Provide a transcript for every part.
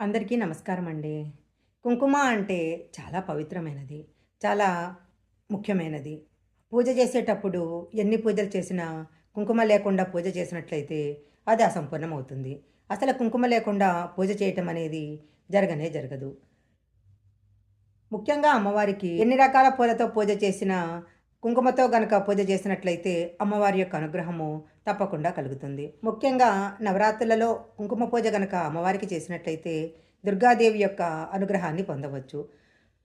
అందరికీ నమస్కారం అండి కుంకుమ అంటే చాలా పవిత్రమైనది చాలా ముఖ్యమైనది. పూజ చేసేటప్పుడు ఎన్ని పూజలు చేసినా కుంకుమ లేకుండా పూజ చేసినట్లయితే అది అసంపూర్ణం అవుతుంది అసలు కుంకుమ లేకుండా పూజ చేయటం అనేది జరగనే జరగదు. ముఖ్యంగా అమ్మవారికి ఎన్ని రకాల పూలతో పూజ చేసినా కుంకుమతో గనక పూజ చేసినట్లయితే అమ్మవారి యొక్క అనుగ్రహము తప్పకుండా కలుగుతుంది. ముఖ్యంగా నవరాత్రులలో కుంకుమ పూజ గనక అమ్మవారికి చేసినట్లయితే దుర్గాదేవి యొక్క అనుగ్రహాన్ని పొందవచ్చు.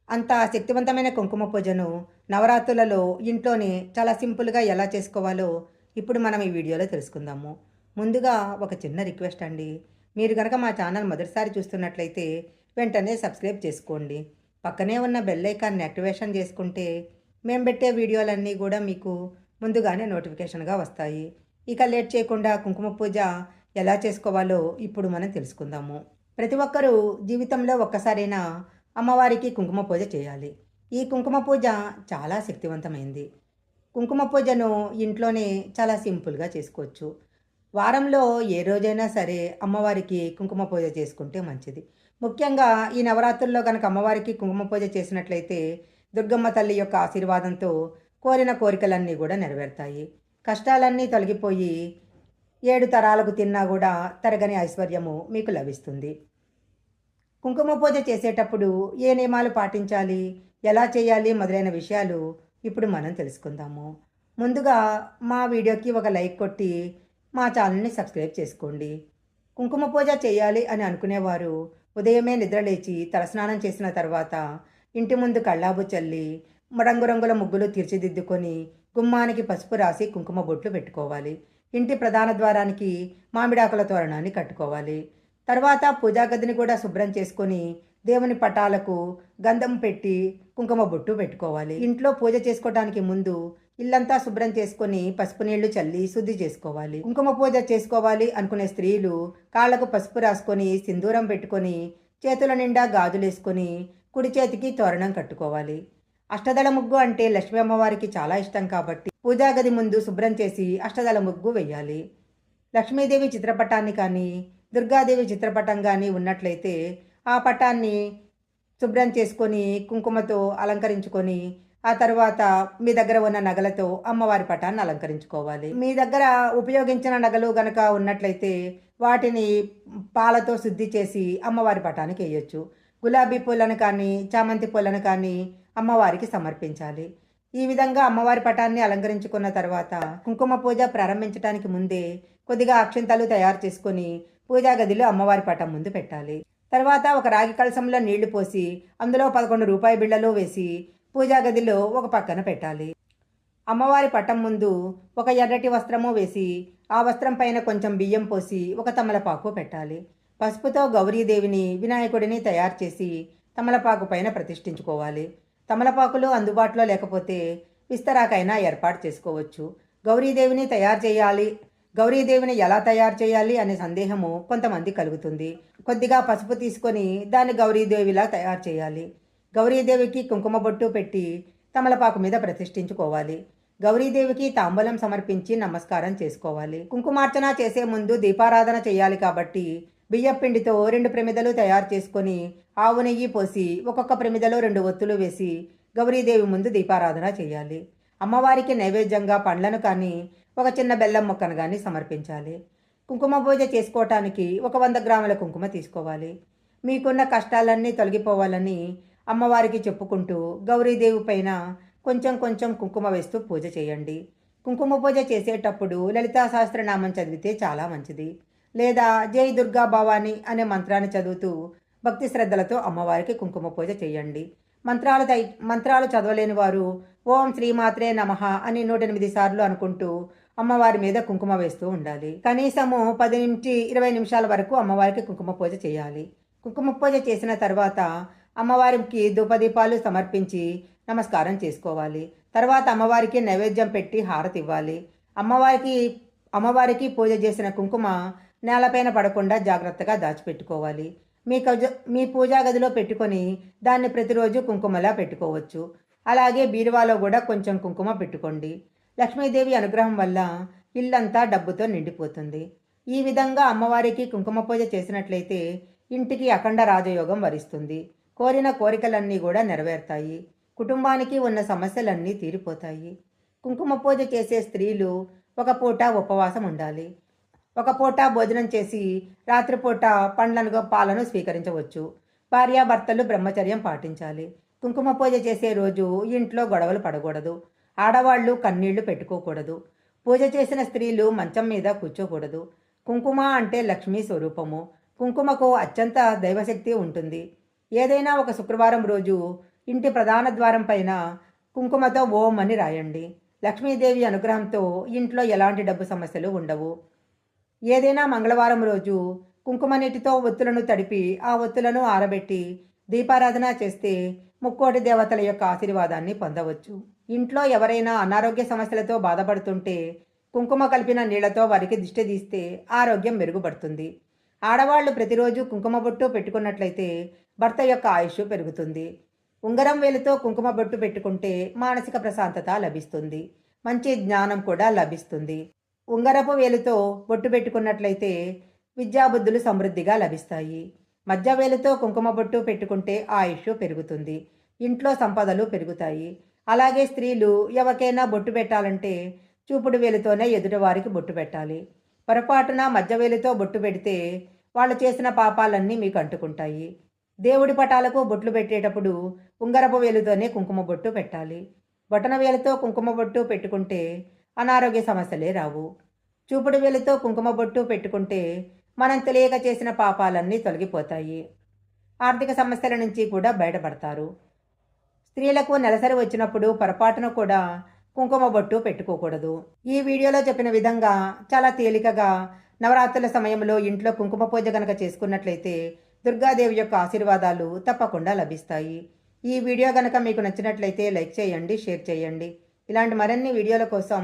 అంత శక్తివంతమైన కుంకుమ పూజను నవరాత్రులలో ఇంట్లోనే చాలా సింపుల్గా ఎలా చేసుకోవాలో ఇప్పుడు మనం ఈ వీడియోలో తెలుసుకుందాము. ముందుగా ఒక చిన్న రిక్వెస్ట్ అండి. మీరు కనుక మా ఛానల్ మొదటిసారి చూస్తున్నట్లయితే వెంటనే సబ్స్క్రైబ్ చేసుకోండి. పక్కనే ఉన్న బెల్ ఐకాన్ని యాక్టివేషన్ చేసుకుంటే మేము పెట్టే వీడియోలన్నీ కూడా మీకు ముందుగానే నోటిఫికేషన్గా వస్తాయి. ఇక లేట్ చేయకుండా కుంకుమ పూజ ఎలా చేసుకోవాలో ఇప్పుడు మనం తెలుసుకుందాము. ప్రతి ఒక్కరూ జీవితంలో ఒక్కసారైనా అమ్మవారికి కుంకుమ పూజ చేయాలి. ఈ కుంకుమ పూజ చాలా శక్తివంతమైంది. కుంకుమ పూజను ఇంట్లోనే చాలా సింపుల్గా చేసుకోవచ్చు. వారంలో ఏ రోజైనా సరే అమ్మవారికి కుంకుమ పూజ చేసుకుంటే మంచిది. ముఖ్యంగా ఈ నవరాత్రుల్లో కనుక అమ్మవారికి కుంకుమ పూజ చేసినట్లయితే దుర్గమ్మ తల్లి యొక్క ఆశీర్వాదంతో కోరిన కోరికలన్నీ కూడా నెరవేరుతాయి. కష్టాలన్నీ తొలగిపోయి ఏడు తరాలకు తిన్నా కూడా తరగని ఐశ్వర్యము మీకు లభిస్తుంది. కుంకుమ పూజ చేసేటప్పుడు ఏ నియమాలు పాటించాలి? ఎలా చేయాలి? మొదలైన విషయాలు ఇప్పుడు మనం తెలుసుకుందాము. ముందుగా మా వీడియోకి ఒక లైక్ కొట్టి మా ఛానల్ని సబ్స్క్రైబ్ చేసుకోండి. కుంకుమ పూజ చేయాలి అని అనుకునేవారు ఉదయమే నిద్రలేచి తలస్నానం చేసిన తర్వాత ఇంటి ముందు కళ్ళాబు చల్లి రంగురంగుల ముగ్గులు తీర్చిదిద్దుకొని గుమ్మానికి పసుపు రాసి కుంకుమ బొట్లు పెట్టుకోవాలి. ఇంటి ప్రధాన ద్వారానికి మామిడాకుల తోరణాన్ని కట్టుకోవాలి. తర్వాత పూజా గదిని కూడా శుభ్రం చేసుకొని దేవుని పటాలకు గంధం పెట్టి కుంకుమ బొట్టు పెట్టుకోవాలి. ఇంట్లో పూజ చేసుకోవడానికి ముందు ఇల్లంతా శుభ్రం చేసుకొని పసుపు నీళ్ళు చల్లి శుద్ధి చేసుకోవాలి. కుంకుమ పూజ చేసుకోవాలి అనుకునే స్త్రీలు కాళ్ళకు పసుపు రాసుకొని సింధూరం పెట్టుకొని చేతుల నిండా గాజులేసుకొని కుడి చేతికి తోరణం కట్టుకోవాలి. అష్టదళ ముగ్గు అంటే లక్ష్మీ అమ్మవారికి చాలా ఇష్టం కాబట్టి పూజాగది ముందు శుభ్రం చేసి అష్టదళ ముగ్గు వెయ్యాలి. లక్ష్మీదేవి చిత్రపటాన్ని కానీ దుర్గాదేవి చిత్రపటం కానీ ఉన్నట్లయితే ఆ పటాన్ని శుభ్రం చేసుకొని కుంకుమతో అలంకరించుకొని ఆ తర్వాత మీ దగ్గర ఉన్న నగలతో అమ్మవారి పటాన్ని అలంకరించుకోవాలి. మీ దగ్గర ఉపయోగించిన నగలు గనక ఉన్నట్లయితే వాటిని పాలతో శుద్ధి చేసి అమ్మవారి పటానికి వేయొచ్చు. గులాబీ పూలను కానీ చామంతి పూలను కానీ అమ్మవారికి సమర్పించాలి. ఈ విధంగా అమ్మవారి పటాన్ని అలంకరించుకున్న తర్వాత కుంకుమ పూజ ప్రారంభించడానికి ముందే కొద్దిగా అక్షింతలు తయారు చేసుకొని పూజా గదిలో అమ్మవారి పటం ముందు పెట్టాలి. తర్వాత ఒక రాగి కలసంలో నీళ్ళు పోసి అందులో పదకొండు రూపాయి బిళ్ళలో వేసి పూజా గదిలో ఒక పక్కన పెట్టాలి. అమ్మవారి పటం ముందు ఒక ఎర్రటి వస్త్రము వేసి ఆ వస్త్రం పైన కొంచెం బియ్యం పోసి ఒక తమలపాకు పెట్టాలి. పసుపుతో గౌరీదేవిని వినాయకుడిని తయారు చేసి తమలపాకు పైన ప్రతిష్ఠించుకోవాలి. తమలపాకులు అందుబాటులో లేకపోతే విస్తరాకైనా ఏర్పాటు చేసుకోవచ్చు. గౌరీదేవిని తయారు చేయాలి. గౌరీదేవిని ఎలా తయారు చేయాలి అనే సందేహము కొంతమంది కలుగుతుంది. కొద్దిగా పసుపు తీసుకొని దాన్ని గౌరీదేవిలా తయారు చేయాలి. గౌరీదేవికి కుంకుమ బొట్టు పెట్టి తమలపాకు మీద ప్రతిష్ఠించుకోవాలి. గౌరీదేవికి తాంబూలం సమర్పించి నమస్కారం చేసుకోవాలి. కుంకుమార్చన చేసే ముందు దీపారాధన చేయాలి కాబట్టి బియ్యపిండితో రెండు ప్రమిదలు తయారు చేసుకొని ఆవు నెయ్యి పోసి ఒక్కొక్క ప్రమిదలో రెండు ఒత్తులు వేసి గౌరీదేవి ముందు దీపారాధన చేయాలి. అమ్మవారికి నైవేద్యంగా పండ్లను కానీ ఒక చిన్న బెల్లం మొక్కను కానీ సమర్పించాలి. కుంకుమ పూజ చేసుకోవటానికి ఒక వంద గ్రాముల కుంకుమ తీసుకోవాలి. మీకున్న కష్టాలన్నీ తొలగిపోవాలని అమ్మవారికి చెప్పుకుంటూ గౌరీదేవి పైన కొంచెం కొంచెం కుంకుమ వేస్తూ పూజ చేయండి. కుంకుమ పూజ చేసేటప్పుడు లలితా సహస్రనామం చదివితే చాలా మంచిది. లేదా జై దుర్గా భవాని అనే మంత్రాన్ని చదువుతూ భక్తి శ్రద్ధలతో అమ్మవారికి కుంకుమ పూజ చేయండి. మంత్రాలు మంత్రాలు చదవలేని వారు ఓం శ్రీమాత్రే నమః అని నూట ఎనిమిది సార్లు అనుకుంటూ అమ్మవారి మీద కుంకుమ వేస్తూ ఉండాలి. కనీసము పది నుంచి ఇరవై నిమిషాల వరకు అమ్మవారికి కుంకుమ పూజ చేయాలి. కుంకుమ పూజ చేసిన తర్వాత అమ్మవారికి ధూపదీపాలు సమర్పించి నమస్కారం చేసుకోవాలి. తర్వాత అమ్మవారికి నైవేద్యం పెట్టి హారతి ఇవ్వాలి. అమ్మవారికి అమ్మవారికి పూజ చేసిన కుంకుమ నేలపైన పడకుండా జాగ్రత్తగా దాచిపెట్టుకోవాలి. మీ కజ మీ పూజా గదిలో పెట్టుకొని దాన్ని ప్రతిరోజు కుంకుమలా పెట్టుకోవచ్చు. అలాగే బీరువాలో కూడా కొంచెం కుంకుమ పెట్టుకోండి. లక్ష్మీదేవి అనుగ్రహం వల్ల ఇల్లంతా డబ్బుతో నిండిపోతుంది. ఈ విధంగా అమ్మవారికి కుంకుమ పూజ చేసినట్లయితే ఇంటికి అఖండ రాజయోగం వరిస్తుంది. కోరిన కోరికలన్నీ కూడా నెరవేరుతాయి. కుటుంబానికి ఉన్న సమస్యలన్నీ తీరిపోతాయి. కుంకుమ పూజ చేసే స్త్రీలు ఒక పూట ఉపవాసం ఉండాలి. ఒక పూట భోజనం చేసి రాత్రిపూట పండ్లను పాలను స్వీకరించవచ్చు. భార్యాభర్తలు బ్రహ్మచర్యం పాటించాలి. కుంకుమ పూజ చేసే రోజు ఇంట్లో గొడవలు పడకూడదు. ఆడవాళ్ళు కన్నీళ్ళు పెట్టుకోకూడదు. పూజ చేసిన స్త్రీలు మంచం మీద కూర్చోకూడదు. కుంకుమ అంటే లక్ష్మీ స్వరూపము. కుంకుమకు అత్యంత దైవశక్తి ఉంటుంది. ఏదైనా ఒక శుక్రవారం రోజు ఇంటి ప్రధాన ద్వారం పైన కుంకుమతో ఓం అని రాయండి. లక్ష్మీదేవి అనుగ్రహంతో ఇంట్లో ఎలాంటి డబ్బు సమస్యలు ఉండవు. ఏదైనా మంగళవారం రోజు కుంకుమ నీటితో ఒత్తులను తడిపి ఆ ఒత్తులను ఆరబెట్టి దీపారాధన చేస్తే ముక్కోటి దేవతల యొక్క ఆశీర్వాదాన్ని పొందవచ్చు. ఇంట్లో ఎవరైనా అనారోగ్య సమస్యలతో బాధపడుతుంటే కుంకుమ కలిపిన నీళ్ళతో వారికి దిష్టి తీస్తే ఆరోగ్యం మెరుగుపడుతుంది. ఆడవాళ్ళు ప్రతిరోజు కుంకుమ బొట్టు పెట్టుకున్నట్లయితే భర్త యొక్క ఆయుష్ పెరుగుతుంది. ఉంగరం వేలుతో కుంకుమ బొట్టు పెట్టుకుంటే మానసిక ప్రశాంతత లభిస్తుంది. మంచి జ్ఞానం కూడా లభిస్తుంది. ఉంగరపు వేలుతో బొట్టు పెట్టుకున్నట్లయితే విద్యాబుద్ధులు సమృద్ధిగా లభిస్తాయి. మధ్య వేలుతో కుంకుమ బొట్టు పెట్టుకుంటే ఆయుష్ పెరుగుతుంది ఇంట్లో సంపదలు పెరుగుతాయి. అలాగే స్త్రీలు ఎవరికైనా బొట్టు పెట్టాలంటే చూపుడు వేలుతోనే ఎదుటివారికి బొట్టు పెట్టాలి. పొరపాటున మధ్య వేలుతో బొట్టు పెడితే వాళ్ళు చేసిన పాపాలన్నీ మీకు అంటుకుంటాయి. దేవుడి పటాలకు బొట్లు పెట్టేటప్పుడు ఉంగరపు వేలుతోనే కుంకుమ బొట్టు పెట్టాలి. బొటన వేలుతో కుంకుమ బొట్టు పెట్టుకుంటే అనారోగ్య సమస్యలే రావు. చూపుడు వేలుతో కుంకుమ బొట్టు పెట్టుకుంటే మనం తెలియక చేసిన పాపాలన్నీ తొలగిపోతాయి. ఆర్థిక సమస్యల నుంచి కూడా బయటపడతారు. స్త్రీలకు నెలసరి వచ్చినప్పుడు పొరపాటున కూడా కుంకుమ బొట్టు పెట్టుకోకూడదు. ఈ వీడియోలో చెప్పిన విధంగా చాలా తేలికగా నవరాత్రుల సమయంలో ఇంట్లో కుంకుమ పూజ గనక చేసుకున్నట్లయితే దుర్గాదేవి యొక్క ఆశీర్వాదాలు తప్పకుండా లభిస్తాయి. ఈ వీడియో గనక మీకు నచ్చినట్లయితే లైక్ చేయండి షేర్ చేయండి. ఇలాంటి మరిన్ని వీడియోల కోసం